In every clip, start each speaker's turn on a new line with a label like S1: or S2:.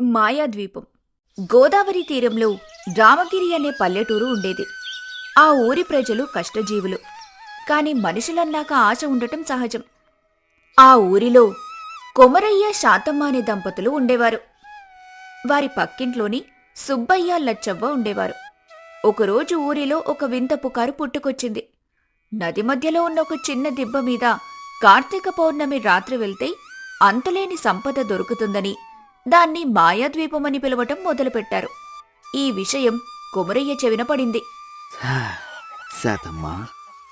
S1: మాయాద్వీపం. గోదావరి తీరంలో రామగిరి అనే పల్లెటూరు ఉండేది. ఆ ఊరి ప్రజలు కష్టజీవులు. కాని మనుషులన్నాక ఆశ ఉండటం సహజం. ఆ ఊరిలో కొమరయ్య శాతమ్మ అనే దంపతులు ఉండేవారు. వారి పక్కింట్లోని సుబ్బయ్య లచ్చవ్వ ఉండేవారు. ఒకరోజు ఊరిలో ఒక వింత పుకారు పుట్టుకొచ్చింది. నది మధ్యలో ఉన్న ఒక చిన్న దిబ్బ మీద కార్తీక పౌర్ణమి రాత్రి వెళ్తే అంతులేని సంపద దొరుకుతుందని దాన్ని మాయాద్వీపమని పిలవటం మొదలుపెట్టారు. ఈ విషయం కొమరయ్య చెవిన పడింది.
S2: శాతమ్మా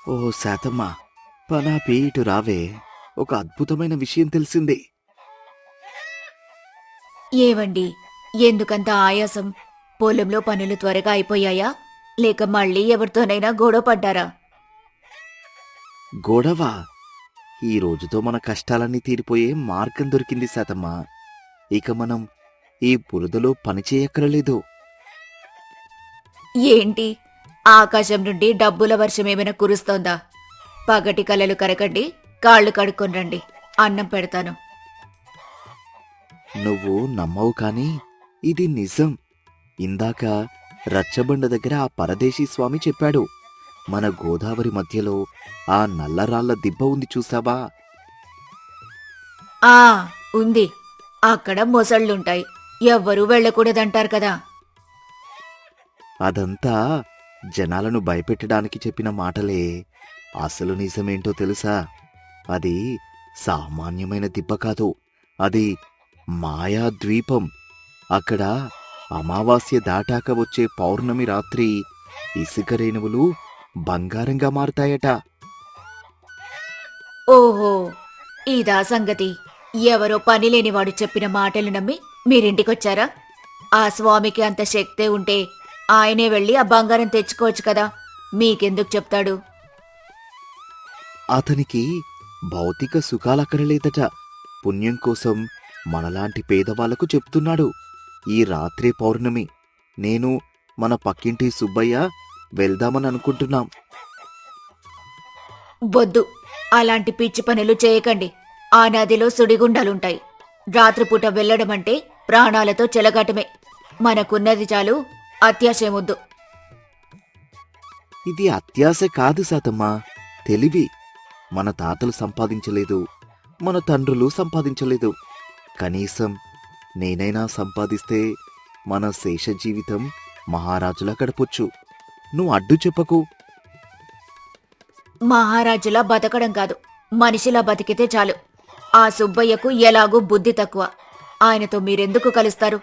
S2: ఓ శాతమ్మా పనాపి ఇటు రావే ఒక అద్భుతమైన విషయం తెలిసింది.
S1: ఏవండి ఎందుకంత ఆయాసం? పొలంలో పనులు త్వరగా అయిపోయాయా? లేక మళ్ళీ ఎవరితోనైనా గొడవ పడ్డారా?
S2: గొడవ? ఈ రోజుతో మన కష్టాలన్నీ తీరిపోయే మార్గం దొరికింది శాతమ్మా. ఇక మనం ఈ బురదలో పని చేయక్కరలేదు.
S1: ఏంటి? ఆకాశం నుండి డబ్బుల వర్షం ఏమైనా కురుస్తోందా? పగటి కలలు కరకండి కాళ్ళు కడుక్కొని రండి. అన్నం పెడతాను.
S2: నువ్వు నమ్మవు కాని ఇది నిజం. ఇందాక రచ్చబండ దగ్గర ఆ పరదేశీ స్వామి చెప్పాడు మన గోదావరి మధ్యలో ఆ నల్లరాళ్ళ దిబ్బ ఉంది చూసావా?
S1: ఆ ఉంది. అక్కడ మొసళ్ళుంటాయి. ఎవ్వరూ వెళ్ళకూడదంటారు కదా.
S2: అదంతా జనాలను భయపెట్టడానికి చెప్పిన మాటలే. అసలు నిజమేంటో తెలుసా? అది సామాన్యమైన దిబ్బ కాదు. అది మాయా ద్వీపం అక్కడ అమావాస్య దాటాక వచ్చే పౌర్ణమి రాత్రి ఇసుక రేణువులు బంగారంగా మారుతాయట.
S1: ఓహో ఇదా సంగతి. ఎవరో పనిలేనివాడు చెప్పిన మాటలు నమ్మి మీరింటికొచ్చారా? ఆ స్వామికి అంత శక్తే ఉంటే ఆయనే వెళ్ళి ఆ బంగారం తెచ్చుకోవచ్చు కదా. మీకెందుకు చెప్తాడు?
S2: అతనికి భౌతిక సుఖాలక్కరలేదట పుణ్యం కోసం మనలాంటి పేదవాళ్ళకు చెప్తున్నాడు ఈ రాత్రి పౌర్ణమి. నేను మన పక్కింటి సుబ్బయ్య వెళ్దామని అనుకుంటున్నాం.
S1: వద్దు. అలాంటి పిచ్చి పనులు చేయకండి. ఆ నదిలో సుడిగుండాలుంటాయి. రాత్రిపూట వెళ్ళడం అంటే ప్రాణాలతో చెలగాటమే. మనకున్నది చాలు అత్యాశయమొద్దు
S2: ఇది అత్యాశ కాదు శాతమ్మా. తెలివి. మన తాతలు సంపాదించలేదు. మన తండ్రులు సంపాదించలేదు. కనీసం నేనైనా సంపాదిస్తే మన శేష జీవితం మహారాజులా గడపొచ్చు. నువ్వు అడ్డు చెప్పకు.
S1: మహారాజులా బతకడం కాదు. మనిషిలా బతికితే చాలు. ఆ సుబ్బయ్యకు ఎలాగూ బుద్ధి తక్కువ. ఆయనతో మీరెందుకు కలుస్తారు?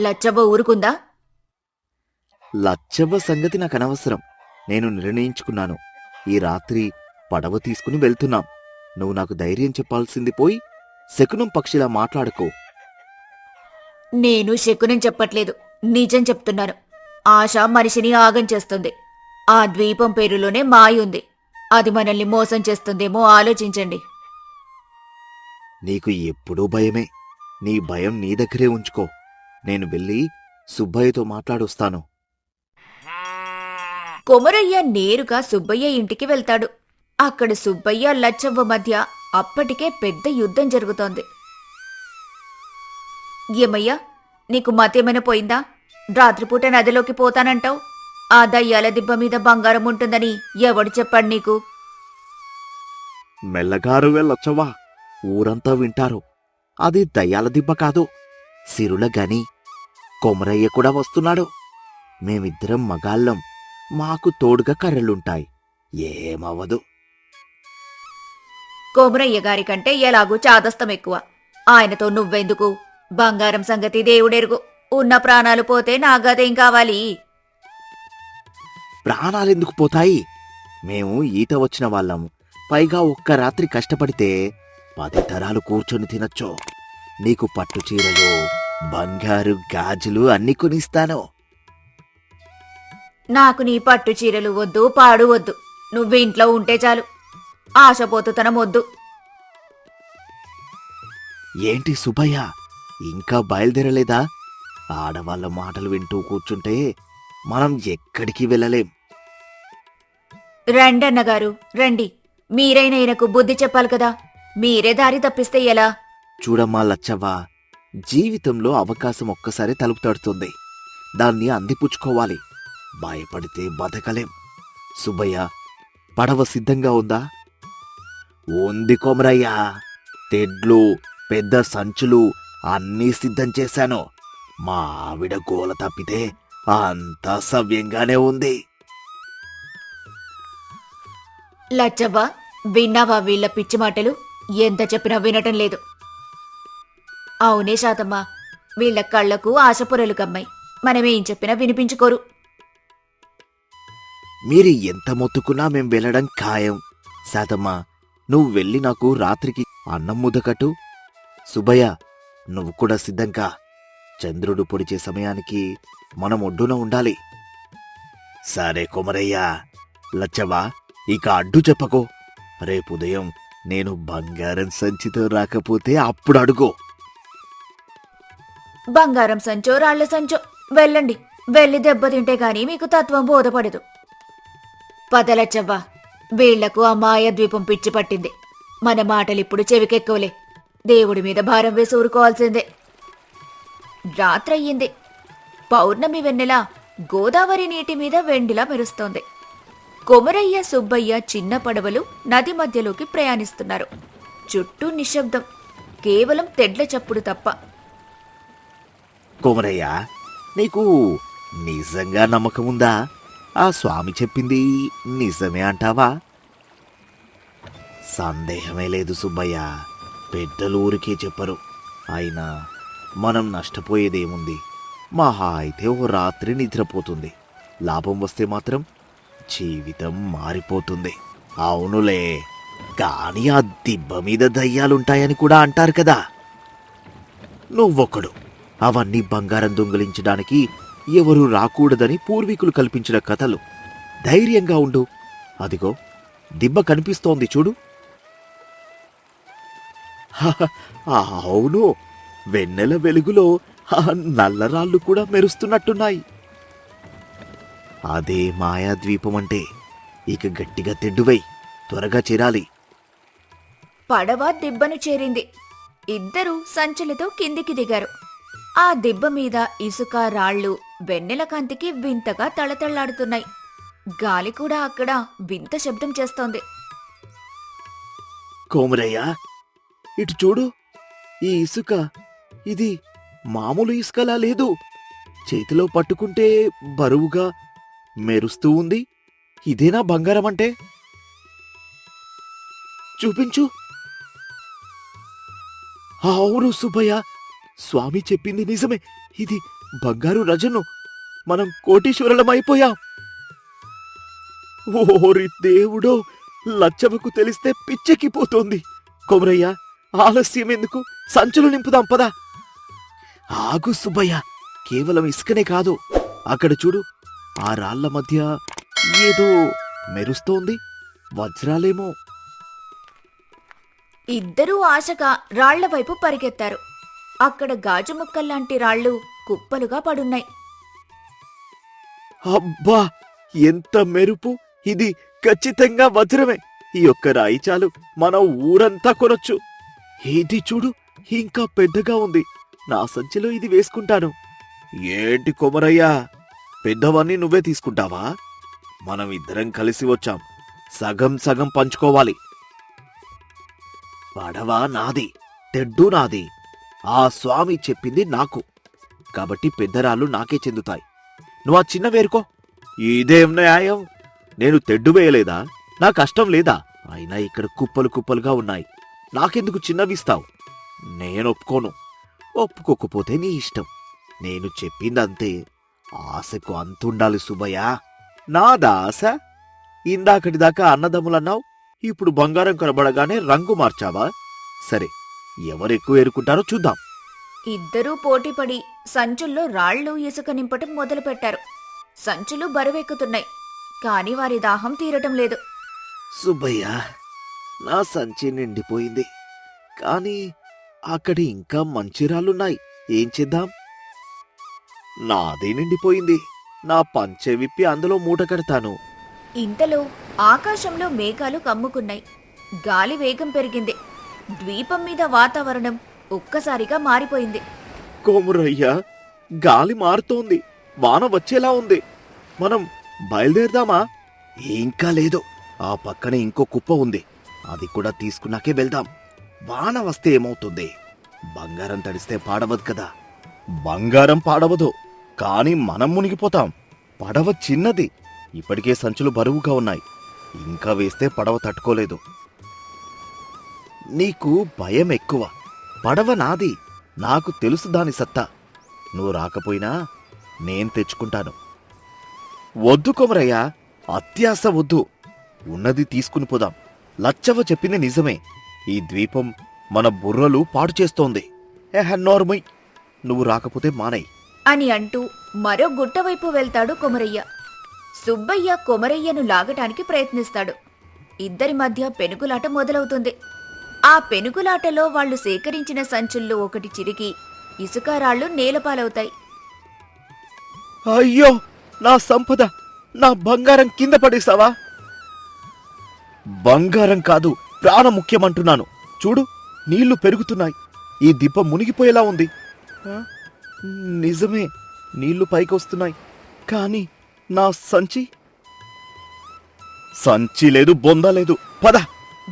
S1: లచ్చవ్వ ఊరుకుందా?
S2: లచ్చవ్వ సంగతి నాకు అనవసరం. నేను నిర్ణయించుకున్నాను. ఈ రాత్రి పడవ తీసుకుని వెళ్తున్నాం. నువ్వు నాకు ధైర్యం చెప్పాల్సింది పోయి శకునం పక్షిలా మాట్లాడుకో.
S1: నేను శకునం చెప్పట్లేదు. నిజం చెప్తున్నాను. ఆశ మనిషిని ఆగం చేస్తుంది. ఆ ద్వీపం పేరులోనే మాయ ఉంది అది మనల్ని మోసం చేస్తుందేమో ఆలోచించండి.
S2: నీకు ఎప్పుడూ భయమే. నీ భయం నీ దగ్గరే ఉంచుకో. నేను వెళ్ళి సుబ్బయ్యతో మాట్లాడొస్తాను.
S1: కొమరయ్య నేరుగా సుబ్బయ్య ఇంటికి వెళ్తాడు. అక్కడ సుబ్బయ్య లచ్చవ్వ మధ్య అప్పటికే పెద్ద యుద్ధం జరుగుతోంది. ఏమయ్యా నీకు మతేమైనా పోయిందా? రాత్రిపూట నదిలోకి పోతానంటావు? ఆ దయ్యాల దిబ్బ మీద బంగారం ఉంటుందని ఎవడు చెప్పాడు నీకు?
S2: మెల్లగారు వెళ్ళొచ్చవా ఊరంతా వింటారు. అది దయ్యాల దిబ్బ కాదు. సిరుల గని. కొమరయ్య కూడా వస్తున్నాడు. మేమిద్దరం మగాళ్ళం. మాకు తోడుగా కర్రలుంటాయి. ఏమవ్వదు.
S1: కొమరయ్య గారి కంటే ఎలాగూ చాదస్తం ఎక్కువ. ఆయనతో నువ్వెందుకు? బంగారం సంగతి దేవుడెరుగు. ఉన్న ప్రాణాలు పోతే నా గదేం కావాలి?
S2: ప్రాణాలెందుకు పోతాయి? మేము ఈత వచ్చిన వాళ్ళం. పైగా ఒక్క రాత్రి కష్టపడితే పది తరాలు కూర్చొని తినొచ్చు. నీకు పట్టు చీరలు బంగారు గాజులు అన్ని కొనిస్తాను.
S1: నాకు నీ పట్టు చీరలు వద్దు పాడు వద్దు. నువ్వు ఇంట్లో ఉంటే చాలు. ఆశపోతుతనం వద్దు.
S2: ఏంటి సుబ్బయ్య? ఇంకా బయలుదేరలేదా? ఆడవాళ్ళ మాటలు వింటూ కూర్చుంటే మనం ఎక్కడికి వెళ్ళలేం.
S1: రండి అన్నగారు రండి. మీరైనా ఈయనకు బుద్ధి చెప్పాలి కదా. మీరే దారి తప్పిస్తే ఎలా?
S2: చూడమ్మా లచ్చవ్వ జీవితంలో అవకాశం ఒక్కసారి తలుపు తడుతుంది దాన్ని అందిపుచ్చుకోవాలి. భయపడితే బతకలేం. సుబ్బయ్య పడవ సిద్ధంగా ఉందా? ఉంది కొమరయ్యా. తెడ్లు పెద్ద సంచులు అన్నీ సిద్ధం చేశాను. మా ఆవిడ గోల తప్పితే అంతా సవ్యంగానే ఉంది.
S1: లచ్చవ్వ విన్నావా వీళ్ళ పిచ్చి మాటలు? ఎంత చెప్పినా వినటం లేదు. అవునే శాతమ్మా వీళ్ళ కళ్ళకు ఆశపురలు కమ్మాయి. మనమేం చెప్పినా వినిపించుకోరు.
S2: మీరు ఎంత మొత్తుకున్నా మేం వెళ్ళడం ఖాయం. శాతమ్మా నువ్వు వెళ్ళి నాకు రాత్రికి అన్నం ముదకటు సుబ్బయ్య నువ్వు కూడా సిద్ధంకా చంద్రుడు పొడిచే సమయానికి మనం ఒడ్డున ఉండాలి. సరే కుమరయ్యా లచ్చవా ఇక అడ్డు చెప్పకో. రేపు ఉదయం నేను బంగారం సంచితో రాకపోతే అప్పుడు అడుగు.
S1: బంగారం సంచో రాళ్ళ సంచో వెళ్ళండి. వెళ్ళి దెబ్బతింటే గాని మీకు తత్వం బోధపడదు. పదలచ్చవ్వా వీళ్ళకు అమాయ ద్వీపం పిచ్చి పట్టింది. మన మాటలిప్పుడు చెవికెక్కవులే. దేవుడి మీద భారం వేసి ఊరుకోవాల్సిందే. రాత్రయ్యింది. పౌర్ణమి వెన్నెల గోదావరి నీటి మీద వెండిలా మెరుస్తోంది. కొమరయ్య సుబ్బయ్య చిన్న పడవలు నది మధ్యలోకి ప్రయాణిస్తున్నారు. చుట్టూ నిశ్శబ్దం. కేవలం తెడ్ల చప్పుడు తప్ప.
S2: కొమరయ్య నీకు నిజంగా నమ్మకం ఉందా? ఆ స్వామి చెప్పింది నిజమే అంటావా? సందేహమే లేదు సుబ్బయ్య. పెద్దలు ఊరికే చెప్పరు. అయినా మనం నష్టపోయేదేముంది? మహా అయితే ఓ రాత్రి నిద్రపోతుంది. లాభం వస్తే మాత్రం జీవితం మారిపోతుంది. అవునులే కానీ ఆ దిబ్బ మీద దయ్యాలుంటాయని కూడా అంటారు కదా. నువ్వొక్కడు అవన్నీ బంగారం దొంగిలించడానికి ఎవరూ రాకూడదని పూర్వీకులు కల్పించిన కథలు. ధైర్యంగా ఉండు. అదిగో దిబ్బ కనిపిస్తోంది చూడు. అవును వెన్నెల వెలుగులో నల్లరాళ్ళు కూడా మెరుస్తున్నట్టున్నాయి. అదే మాయాద్వీపం అంటే ఇక గట్టిగా తెడ్డువై త్వరగా చేరాలి.
S1: పడవ దిబ్బను చేరింది. ఇద్దరూ సంచులతో కిందికి దిగారు. ఆ దిబ్బ మీద ఇసుక రాళ్ళు వెన్నెల కాంతికి వింతగా తళతళ్ళాడుతున్నాయి. గాలి కూడా అక్కడ వింత శబ్దం చేస్తోంది.
S2: కోమరయ్య ఇటు చూడు. ఈ ఇసుక ఇది మామూలు ఇసుకలా లేదు. చేతిలో పట్టుకుంటే బరువుగా మెరుస్తూ ఉంది. ఇదేనా బంగారం అంటే చూపించు. అవును సుబ్బయ్య స్వామి చెప్పింది నిజమే. ఇది బంగారు రజను. మనం కోటీశ్వరులమైపోయాం ఓరి దేవుడో లచ్చవకు తెలిస్తే పిచ్చెక్కిపోతోంది. కొమరయ్య ఆలస్యం ఎందుకు? సంచులు నింపుదాం పదా. ఆగు సుబ్బయ్య కేవలం ఇసుకనే కాదు. అక్కడ చూడు ఆ రాళ్ళ మధ్య ఏదో మెరుస్తోంది. వజ్రాలేమో.
S1: ఇద్దరూ ఆశగా రాళ్ళ వైపు పరిగెత్తారు. అక్కడ గాజు ముక్కల్లాంటి రాళ్ళు కుప్పలుగా పడున్నాయి.
S2: అబ్బా! ఎంత మెరుపు! ఇది ఖచ్చితంగా వజ్రమే. ఈ ఒక్క రాయి చాలు. మన ఊరంతా కొనొచ్చు. ఇది చూడు ఇంకా పెద్దగా ఉంది. నా సంచిలో ఇది వేసుకుంటాను. ఏంటి కొమరయ్యా? పెద్దవన్నీ నువ్వే తీసుకుంటావా? మనం ఇద్దరం కలిసి వచ్చాం. సగం సగం పంచుకోవాలి. పడవ నాది తెడ్డు నాది. ఆ స్వామి చెప్పింది నాకు. కాబట్టి పెద్దరాళ్ళు నాకే చెందుతాయి. నువ్వు ఆ చిన్న వేరుకో. ఇదేం న్యాయం? నేను తెడ్డు వేయలేదా? నా కష్టం లేదా? అయినా ఇక్కడ కుప్పలు కుప్పలుగా ఉన్నాయి. నాకెందుకు చిన్నవిస్తావు? నేను ఒప్పుకోను. ఒప్పుకోకపోతే నీ ఇష్టం. నేను చెప్పిందంతే. ఆశకు అంతుండాలి సుబ్బయ్య. నాదా ఆశ ఇందాకటి దాకా అన్నదమ్ములన్నావు ఇప్పుడు బంగారం కనబడగానే రంగు మార్చావా? సరే ఎవరెక్కువ ఏరుకుంటారో చూద్దాం.
S1: ఇద్దరూ పోటీపడి సంచుల్లో రాళ్ళు ఇసుక నింపటం మొదలుపెట్టారు. సంచులు బరువెక్కుతున్నాయి కాని వారి దాహం తీరటం లేదు.
S2: సుబ్బయ్య నా సంచి నిండిపోయింది కానీ అక్కడ ఇంకా మంచి రాళ్ళున్నాయి ఏం చేద్దాం? నాది నిండిపోయింది. నా పంచె విప్పి అందులో మూట కడతాను.
S1: ఇంతలో ఆకాశంలో మేఘాలు కమ్ముకున్నాయి. గాలి వేగం పెరిగింది. ద్వీపం మీద వాతావరణం ఒక్కసారిగా మారిపోయింది.
S2: కొమురయ్య గాలి మారుతోంది. వాన వచ్చేలా ఉంది. మనం బయలుదేరదామా? ఇంకా లేదు. ఆ పక్కనే ఇంకో కుప్ప ఉంది. అది కూడా తీసుకున్నాకే వెళ్దాం. వాన వస్తే ఏమవుతుంది? బంగారం తడిస్తే పాడవదు కదా. బంగారం పాడవదు కానీ మనం మునిగిపోతాం. పడవ చిన్నది. ఇప్పటికే సంచులు బరువుగా ఉన్నాయి. ఇంకా వేస్తే పడవ తట్టుకోలేదు. నీకు భయం ఎక్కువ. పడవ నాది. నాకు తెలుసు దాని సత్తా. నువ్వు రాకపోయినా నేను తెచ్చుకుంటాను. వద్దు కొమరయ్య. అత్యాశ వద్దు. ఉన్నది తీసుకుని పోదాం. లచ్చవ చెప్పింది నిజమే. ఈ ద్వీపం మన బుర్రలు పాడు చేస్తోంది. ఎహ, నోర్మై నువ్వు రాకపోతే మానై
S1: అని అంటూ మరో గుట్ట వైపు వెళ్తాడు కొమరయ్య. సుబ్బయ్య కొమరయ్యను లాగటానికి ప్రయత్నిస్తాడు. ఇద్దరి మధ్య పెనుగులాట మొదలవుతుంది. ఆ పెనుగులాటలో వాళ్ళు సేకరించిన సంచుల్లో ఒకటి చిరిగి ఇసుకారాళ్ళు నేలపాలవుతాయి.
S2: అయ్యో నా సంపద నా బంగారం కింద పడేసావా బంగారం కాదు ప్రాణం ముఖ్యమంటున్నాను చూడు నీళ్ళు పెరుగుతున్నాయి. ఈ దీపం మునిగిపోయేలా ఉంది? నిజమే నీళ్ళు పైకొస్తున్నాయి. కానీ నా సంచి? సంచి లేదు బొంద లేదు. పద.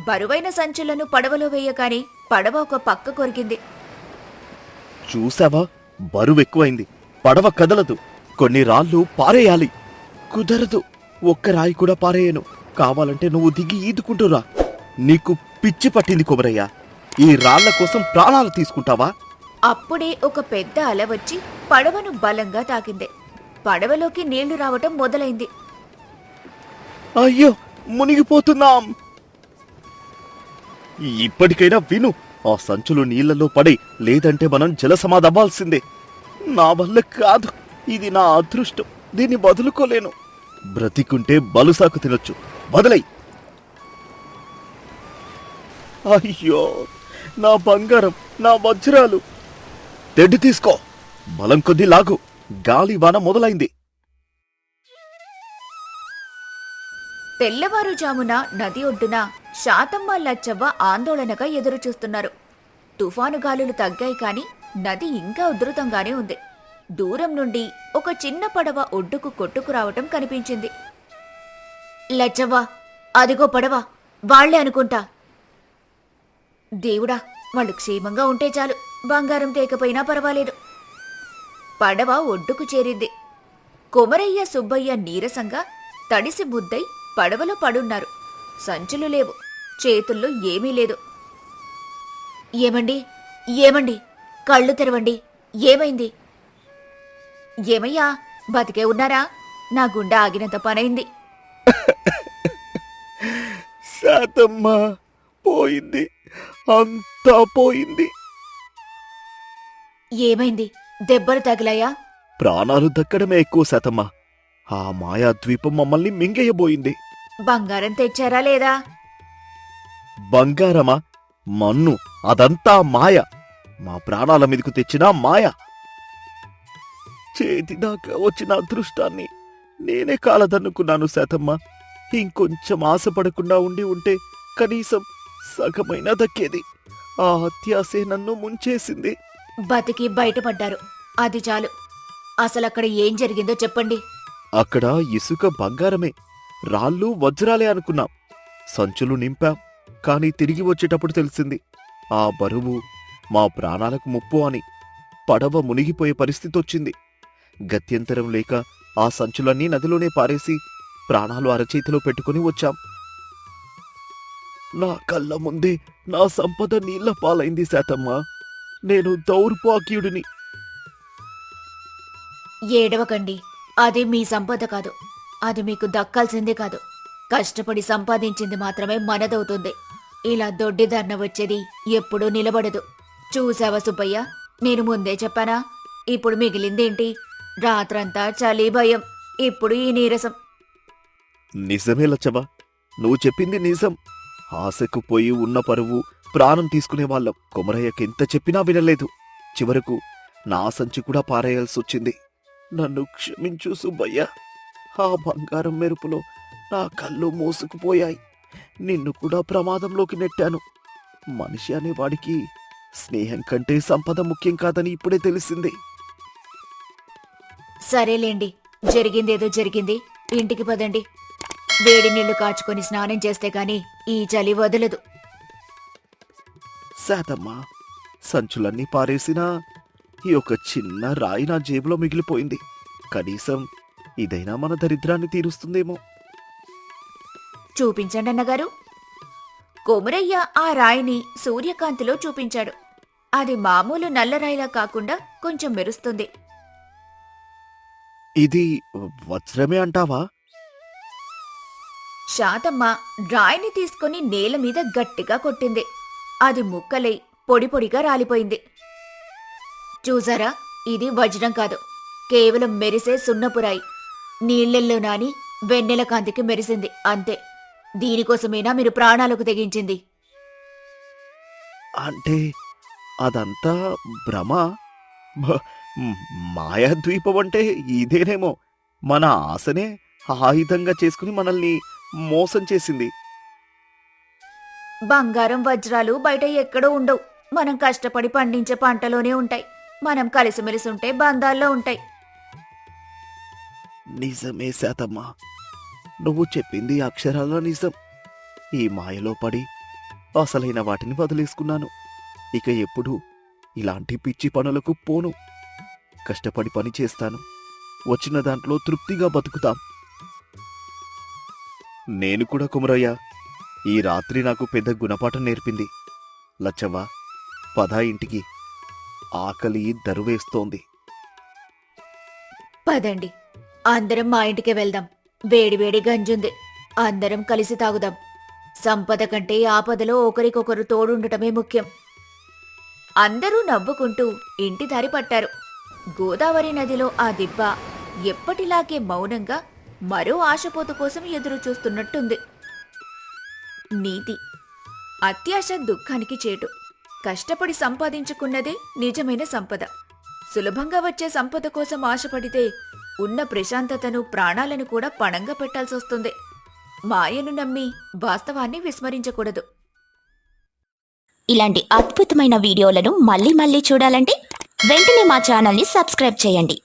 S1: బరువైన సంచులను పడవలో వేయగానే పడవ ఒక పక్క కొరికింది.
S2: చూసావా? బరువు ఎక్కువైంది పడవ కదలదు. కొన్ని రాళ్ళు పారేయాలి. కుదరదు. ఒక్క రాయి కూడా పారేయను. కావాలంటే నువ్వు దిగి ఈదుకుంటురా నీకు పిచ్చి పట్టింది కొమరయ్య. ఈ రాళ్ళ కోసం ప్రాణాలు తీసుకుంటావా?
S1: అప్పుడే ఒక పెద్ద అల వచ్చి పడవను బలంగా తాకింది. పడవలోకి నీళ్ళు రావటం మొదలైంది.
S2: అయ్యో మునిగిపోతున్నాం. ఇప్పటికైనా విను ఆ సంచులు నీళ్ళలో పడి లేదంటే మనం జలసమాధవ్వాల్సిందే. నా వల్ల కాదు ఇది నా అదృష్టం దీన్ని వదులుకోలేను. బ్రతికుంటే బలుసాకు తినొచ్చు. వదిలై అయ్యో నా బంగారం నా వజ్రాలు తెడ్డి తీసుకో. బలం కొద్ది లాగు. గాలివాన మొదలైంది.
S1: తెల్లవారుజామున నది ఒడ్డున శాతమ్మ లచ్చవ్వ ఆందోళనగా ఎదురుచూస్తున్నారు. తుఫాను గాలులు తగ్గాయి కాని నది ఇంకా ఉధృతంగానే ఉంది. దూరం నుండి ఒక చిన్న పడవ ఒడ్డుకు కొట్టుకురావటం కనిపించింది. లచ్చవ్వ అదిగో పడవ వాళ్ళే అనుకుంటా. దేవుడా వాళ్ళు క్షేమంగా ఉంటే చాలు. బంగారం తేకపోయినా పర్వాలేదు. పడవ ఒడ్డుకు చేరింది. కొమరయ్య సుబ్బయ్య నీరసంగా తడిసి ముద్దై పడవలో పడున్నారు. సంచులు లేవు. చేతుల్లో ఏమీ లేదు. ఏమండి? ఏమండి? కళ్ళు తెరవండి. ఏమైంది? ఏమయ్యా? బతికే ఉన్నారా? నా గుండె ఆగినంత పనైంది.
S2: శాతమ్మ పోయింది. అంతా పోయింది.
S1: ఏమైంది? దెబ్బలు తగిలాయా?
S2: ప్రాణాలు దక్కడమే ఎక్కువ శాతమ్మ. ఆ మాయా ద్వీపం మమ్మల్ని మింగేయబోయింది.
S1: బంగారం తెచ్చారా లేదా?
S2: బంగారమా? మన్ను అదంతా మాయ. మా ప్రాణాల మీదకు తెచ్చిన మాయ. చేతిదాకా వచ్చిన అదృష్టాన్ని నేనే కాలదన్నుకున్నాను శాతమ్మ. ఇంకొంచెం ఆశపడకుండా ఉండి ఉంటే కనీసం సగమైనా దక్కేది. ఆ అత్యాసే నన్ను ముంచేసింది.
S1: బతికి బయటపడ్డారు. అది చాలు. అసలక్కడ ఏం జరిగిందో చెప్పండి.
S2: అక్కడ ఇసుక బంగారమే. రాళ్ళు వజ్రాలే అనుకున్నాం. సంచులు నింపాం. కానీ తిరిగి వచ్చేటప్పుడు తెలిసింది ఆ బరువు మా ప్రాణాలకు ముప్పు అని. పడవ మునిగిపోయే పరిస్థితి వచ్చింది గత్యంతరం లేక ఆ సంచులన్నీ నదిలోనే పారేసి ప్రాణాలు అరచేతిలో పెట్టుకుని వచ్చాం. నా కళ్ళ ముందే నా సంపద నీళ్ళ పాలైంది శాతమ్మా. నేను దౌర్భాగ్యుడిని.
S1: ఏడవకండి. అది మీ సంపద కాదు. అది మీకు దక్కాల్సిందే కాదు. కష్టపడి సంపాదించింది మాత్రమే మనదవుతుంది. ఇలా దొడ్డిదారిన వచ్చేది ఎప్పుడూ నిలబడదు. చూసావా సుబ్బయ్య? నేను ముందే చెప్పానా? ఇప్పుడు మిగిలిందేంటి? రాత్రంతా చలి భయం. ఇప్పుడు ఈ నీరసం.
S2: నిజమే లచ్చవా నువ్వు చెప్పింది నిజం. ఆశకు పోయి ఉన్న పరువు ప్రాణం తీసుకునే వాళ్ళం. కొమరయ్యకి ఎంత చెప్పినా వినలేదు. చివరకు నా సంచి కూడా పారేయాల్సి వచ్చింది. నన్ను క్షమించు సుబ్బయ్య. ఆ బంగారం మెరుపులో నా కళ్ళు మూసుకుపోయాయి. నిన్ను కూడా ప్రమాదంలోకి నెట్టాను. మనిషి అనేవాడికి స్నేహం కంటే సంపద ముఖ్యం కాదని ఇప్పుడే తెలిసింది.
S1: సరేలేండి. జరిగిందేదో జరిగింది. ఇంటికి పదండి. వేడి నీళ్ళు కాచుకొని స్నానం చేస్తే గాని ఈ చలి వదలదు.
S2: శాతమ్మా సంచులన్నీ పారేసినా ఈ ఒక చిన్న రాయి నా జేబులో మిగిలిపోయింది. కనీసం ఇదైనా మన దరిద్రాన్ని తీరుస్తుందేమో.
S1: చూపించండి అన్నగారు కొమురయ్య ఆ రాయిని సూర్యకాంతిలో చూపించాడు. అది మామూలు నల్లరాయిలా కాకుండా కొంచెం మెరుస్తుంది.
S2: ఇది వజ్రమే అంటావా?
S1: శాతమ్మ రాయిని తీసుకుని నేల మీద గట్టిగా కొట్టింది. అది ముక్కలై పొడిపొడిగా రాలిపోయింది. చూసారా? ఇది వజ్రం కాదు. కేవలం మెరిసే సున్నపురాయి. నీళ్ళల్లో నాని వెన్నెల కాంతికి మెరిసింది. అంతే. దీనికోసమేనా మీరు ప్రాణాలకు తెగించింది.
S2: అంటే అదంతా భ్రమ? మ- మాయాద్వీపం అంటే ఇదేనేమో. మన ఆశనే ఆయుధంగా చేసుకుని మనల్ని మోసం చేసింది.
S1: బంగారం వజ్రాలు బయట ఎక్కడో ఉండవు. మనం కష్టపడి పండించే పంటలోనే ఉంటాయి. మనం కలిసిమెలిసి ఉంటే బంధాల్లో ఉంటాయి.
S2: నిజమే శాతమ్మా. నువ్వు చెప్పింది అక్షరాల నిజం. ఈ మాయలో పడి అసలైన వాటిని వదిలేసుకున్నాను. ఇక ఎప్పుడు ఇలాంటి పిచ్చి పనులకు పోను. కష్టపడి పని చేస్తాను. వచ్చిన దాంట్లో తృప్తిగా బతుకుతాం. నేను కూడా కుమరయ్య ఈ రాత్రి నాకు పెద్ద గుణపాఠం నేర్పింది. లచ్చవ్వ పద ఇంటికి. ఆకలి దరువేస్తోంది.
S1: పదండి. అందరం మా ఇంటికి వెళ్దాం. వేడివేడి గంజుంది. అందరం కలిసి తాగుదాం. సంపద కంటే ఆపదలో ఒకరికొకరు తోడుండటమే ముఖ్యం. అందరూ నవ్వుకుంటూ ఇంటి దారి పట్టారు. గోదావరి నదిలో ఆ దిబ్బ ఎప్పటిలాగే మౌనంగా మరో ఆశపోత కోసం ఎదురు చూస్తున్నట్టుంది నీతి. అత్యాశ దుఃఖానికి చేటు. కష్టపడి సంపాదించుకున్నదే నిజమైన సంపద. సులభంగా వచ్చే సంపద కోసం ఆశపడితే ఉన్న ప్రశాంతతను ప్రాణాలను కూడా పణంగా పెట్టాల్సొస్తుంది మాయను నమ్మి వాస్తవాన్ని విస్మరించకూడదు.
S3: ఇలాంటి అద్భుతమైన వీడియోలను మళ్ళీ మళ్ళీ చూడాలంటే వెంటనే మా ఛానల్ని సబ్స్క్రైబ్ చేయండి.